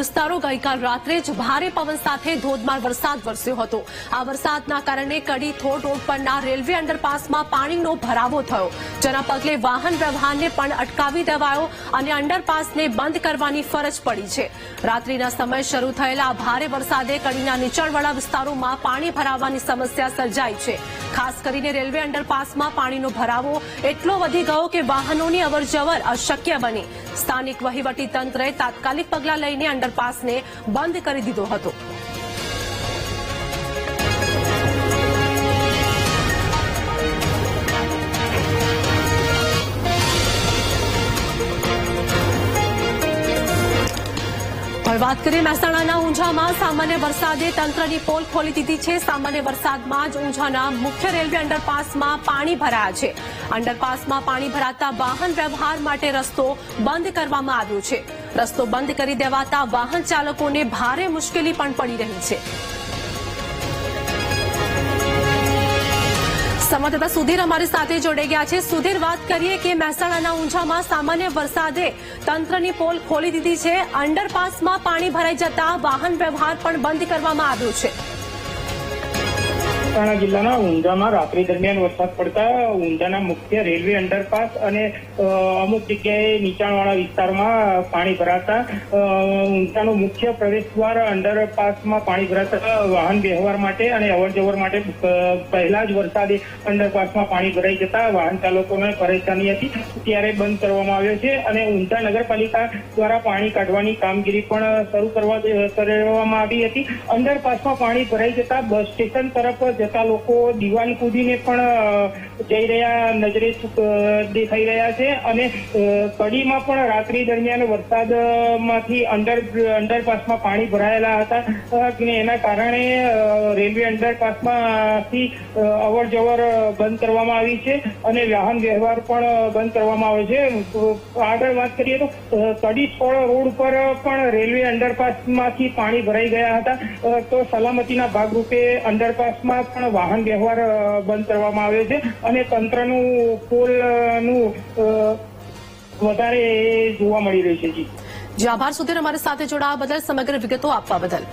વિસ્તારો ગઈકાલ રાત્રે જ ભારે પવન સાથે ધોધમાર વરસાદ વરસ્યો હતો. આ વરસાદના કારણે કડી થોડ રોડ પરના રેલવે અંડરપાસમાં પાણીનો ભરાવો થયો, જેના પગલે વાહન વ્યવહારને પણ અટકાવી દેવાયો અને અંડરપાસને બંધ કરવાની ફરજ પડી છે. રાત્રિના સમય શરૂ થયેલા ભારે વરસાદે કડીના નીચાણવાળા વિસ્તારોમાં પાણી ભરાવાની સમસ્યા સર્જાઈ છે. ખાસ કરીને રેલવે અંડરપાસમાં પાણીનો ભરાવો એટલો વધી ગયો કે વાહનોની અવરજવર અશક્ય બની. સ્થાનિક વહીવટી તંત્રએ તાત્કાલિક પગલાં લઈને અંડરપાસને બંધ કરી દીધો હતો. હવે વાત કરીએ મહેસાણાના ઊંઝામાં. સામાન્ય વરસાદે તંત્રની પોલ ખોલી દીધી છે. સામાન્ય વરસાદમાં જ ઊંઝાના મુખ્ય રેલવે અંડરપાસમાં પાણી ભરાયા છે. અંડરપાસમાં પાણી ભરાતા વાહન વ્યવહાર માટે રસ્તો બંધ કરવામાં આવ્યો છે. રસ્તો બંધ કરી દેવાતા વાહન ચાલકોને ભારે મુશ્કેલી પણ પડી રહી છે. સંવાદદાતા સુધીર અમારી સાથે જોડાઈ ગયા છે. સુધીર, વાત કરીએ કે મહેસાણાના ઊંઝામાં સામાન્ય વરસાદે તંત્રની પોલ ખોલી દીધી છે. અંડરપાસમાં પાણી ભરાઈ જતા વાહન વ્યવહાર પણ બંધ કરવામાં આવ્યો છે. મહેસાણા જિલ્લાના ઊંઝામાં રાત્રિ દરમિયાન વરસાદ પડતા ઊંઝાના મુખ્ય રેલવે અંડરપાસ અને અમુક જગ્યાએ નીચાણવાળા વિસ્તારમાં પાણી ભરાતા ઊંઝાનું મુખ્ય પ્રવેશદ્વાર અંડરપાસમાં પાણી ભરાતા વાહન વ્યવહાર માટે અને અવરજવર માટે પહેલા જ વરસાદે અંડરપાસમાં પાણી ભરાઈ જતા વાહન ચાલકોને પરેશાની હતી. ત્યારે બંધ કરવામાં આવ્યો છે અને ઊંઝા નગરપાલિકા દ્વારા પાણી કાઢવાની કામગીરી પણ શરૂ કરવા કરવામાં આવી હતી. અંડરપાસમાં પાણી ભરાઈ જતા બસ સ્ટેશન તરફ જતા લોકો દિવાલ કૂદીને પણ જઈ રહ્યા, નજરે દેખાઈ રહ્યા છે અને કડીમાં પણ રાત્રિ દરમિયાન વરસાદમાંથી અંડર અંડરપાસમાં પાણી ભરાયેલા હતા. અને એના કારણે રેલવે અંડરપાસમાંથી અવર જવર બંધ કરવામાં આવી છે અને વાહન વ્યવહાર પણ બંધ કરવામાં આવ્યો છે. આગળ વાત કરીએ તો કડી સ્થળ રોડ પર પણ રેલવે અંડરપાસમાંથી પાણી ભરાઈ ગયા હતા. તો સલામતીના ભાગરૂપે અંડરપાસમાં પણ વાહન વ્યવહાર બંધ કરવામાં આવ્યો છે અને તંત્રનું પોલનું વધારે જોવા મળી રહ્યું છે જી. જે, આભાર. સુધીર અમારી સાથે જોડાવા બદલ સમગ્ર વિગતો આપવા બદલ.